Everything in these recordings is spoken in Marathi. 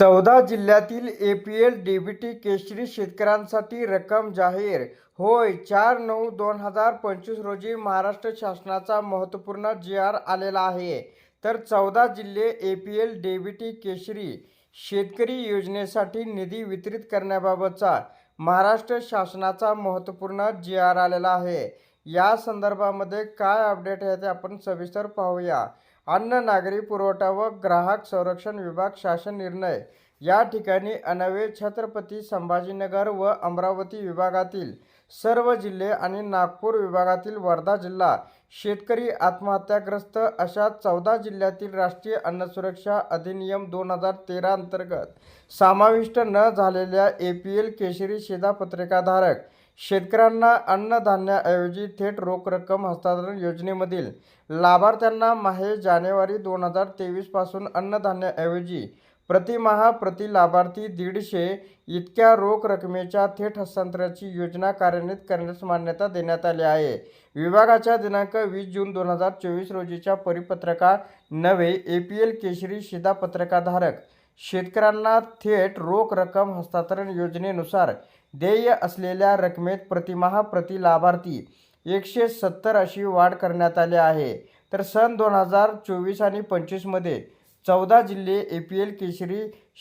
चौदा जिल्ह्यातील A P L D B T केशरी शेतकऱ्यांसाठी रक्कम जाहीर. होय चार नऊ दोन हजार पंचवीस रोजी महाराष्ट्र शासनाचा महत्त्वपूर्ण जी आर आलेला आहे. तर चौदा जिल्हे A P L D B T केशरी शेतकरी योजनेसाठी निधी वितरित करण्याबाबतचा महाराष्ट्र शासनाचा महत्त्वपूर्ण जी आर आलेला आहे. या संदर्भामध्ये काय अपडेट आहे ते आपण सविस्तर पाहूया. अन्न नागरी पुरवठा व ग्राहक संरक्षण विभाग शासन निर्णय. या ठिकाणी अनवे छत्रपती संभाजीनगर व अमरावती विभागातील सर्व जिल्हे आणि नागपूर विभागातील वर्धा जिल्हा शेतकरी आत्महत्याग्रस्त अशा चौदा जिल्ह्यातील राष्ट्रीय अन्न सुरक्षा अधिनियम दोन हजार तेरा अंतर्गत समाविष्ट न झालेल्या ए पी एल केशरी शिधापत्रिकाधारक शेतकऱ्यांना अन्नधान्याऐवजी थेट रोख रक्कम हस्तांतरण योजनेमधील लाभार्थ्यांना माहे जानेवारी दोन हजार तेवीसपासून अन्नधान्याऐवजी प्रतिमाहा प्रति लाभार्थी दीडशे इतक्या रोख रकमेच्या थेट हस्तांतरणाची योजना कार्यान्वित करण्यास मान्यता देण्यात आली आहे. विभागाच्या दिनांक वीस जून दोन हजार चोवीस रोजीच्या परिपत्रका नवे ए पी एल केशरी शिधापत्रकाधारक शेतकऱ्यांना थेट रोख रक्कम हस्तांतरण योजनेनुसार देय असलेल्या रकमेत प्रतिमाहा प्रति लाभार्थी एकशे सत्तर अशी वाढ करण्यात आली आहे. तर सन दोन हजार चोवीस आणि पंचवीसमध्ये चौदा जिल्हे ए पी एल केशरी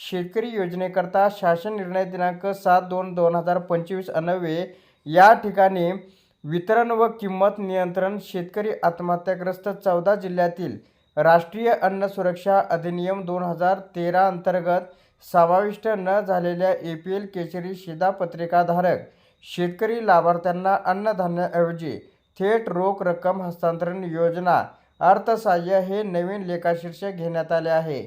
शेतकरी योजनेकरता शासन निर्णय दिनांक सात दोन दोन हजार पंचवीस अनवे या ठिकाणी वितरण व किंमत नियंत्रण शेतकरी आत्महत्याग्रस्त चौदा जिल्ह्यातील राष्ट्रीय अन्न सुरक्षा अधिनियम दोन हजार तेरा अंतर्गत समाविष्ट न झालेल्या ए पी एल केशरी शिधापत्रिकाधारक शेतकरी लाभार्थ्यांना अन्नधान्याऐवजी थेट रोख रक्कम हस्तांतरण योजना अर्थसहाय्य हे नवीन लेखाशीर्ष घेण्यात आले आहे.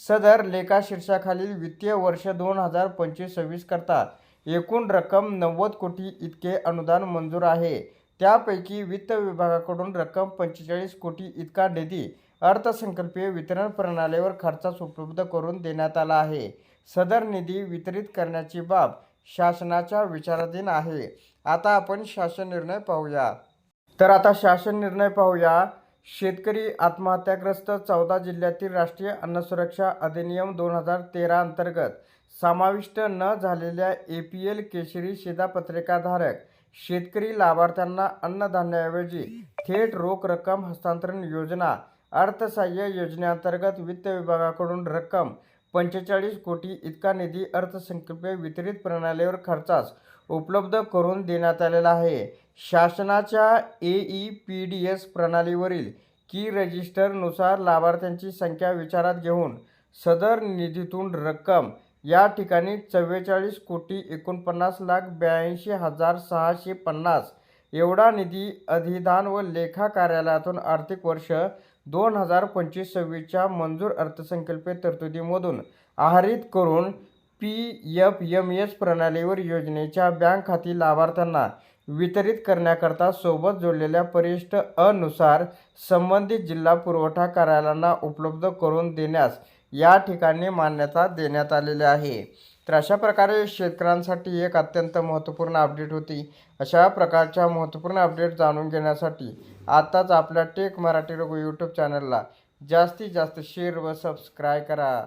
सदर लेखाशीर्षाखालील वित्तीय वर्ष दोन हजार पंचवीस सव्वीस करता एकूण रक्कम नव्वद कोटी इतके अनुदान मंजूर आहे. त्यापैकी वित्त विभागाकडून रक्कम पंचेचाळीस कोटी इतका निधी अर्थसंकल्पीय वितरण प्रणालीवर खर्चास उपलब्ध करून देण्यात आला आहे. सदर निधी वितरित करण्याची बाब शासनाच्या विचाराधीन आहे. आता आपण शासन निर्णय पाहूया. तर आता शासन निर्णय पाहूया. शेतकरी आत्महत्याग्रस्त चौदा जिल्ह्यातील राष्ट्रीय अन्न सुरक्षा अधिनियम दोन हजार तेरा अंतर्गत समाविष्ट न झालेल्या ए पी एल केशरी शिधापत्रिकाधारक शेतकरी लाभार्थ्यांना अन्नधान्याऐवजी थेट रोख रक्कम हस्तांतरण योजना अर्थसहाय्य योजनेअंतर्गत वित्त विभागाकडून रक्कम पंचेचाळीस कोटी इतका निधी अर्थसंकल्पीय वितरित प्रणालीवर खर्चास उपलब्ध करून देण्यात आलेला आहे. शासनाच्या A E P D S प्रणालीवरील की रजिस्टरनुसार लाभार्थ्यांची संख्या विचारात घेऊन सदर निधीतून रक्कम या ठिकाणी चव्वेचाळीस कोटी एकोणपन्नास लाख ब्याऐंशी हजार सहाशे पन्नास एवढा निधी अधिदान व लेखा कार्यालयातून आर्थिक वर्ष दोन हजार पंचवीस सव्वीसच्या मंजूर अर्थसंकल्पीय तरतुदीमधून आहरित करून पी एफ एम एस प्रणालीवर योजनेच्या बँक खाती लाभार्थ्यांना वितरित करण्याकरता सोबत जोडलेल्या परिष्ठ अनुसार संबंधित जिल्हा पुरवठा कार्यालयांना उपलब्ध करून देण्यास या ठिकाणी मान्यता देण्यात आलेली आहे. तर अशा प्रकारे शेतकऱ्यांसाठी एक अत्यंत महत्त्वपूर्ण अपडेट होती. अशा प्रकारच्या महत्त्वपूर्ण अपडेट जाणून घेण्यासाठी आत्ताच आपल्या टेक मराठी रघु यूट्यूब चॅनलला जास्तीत जास्त शेअर व सबस्क्राय करा.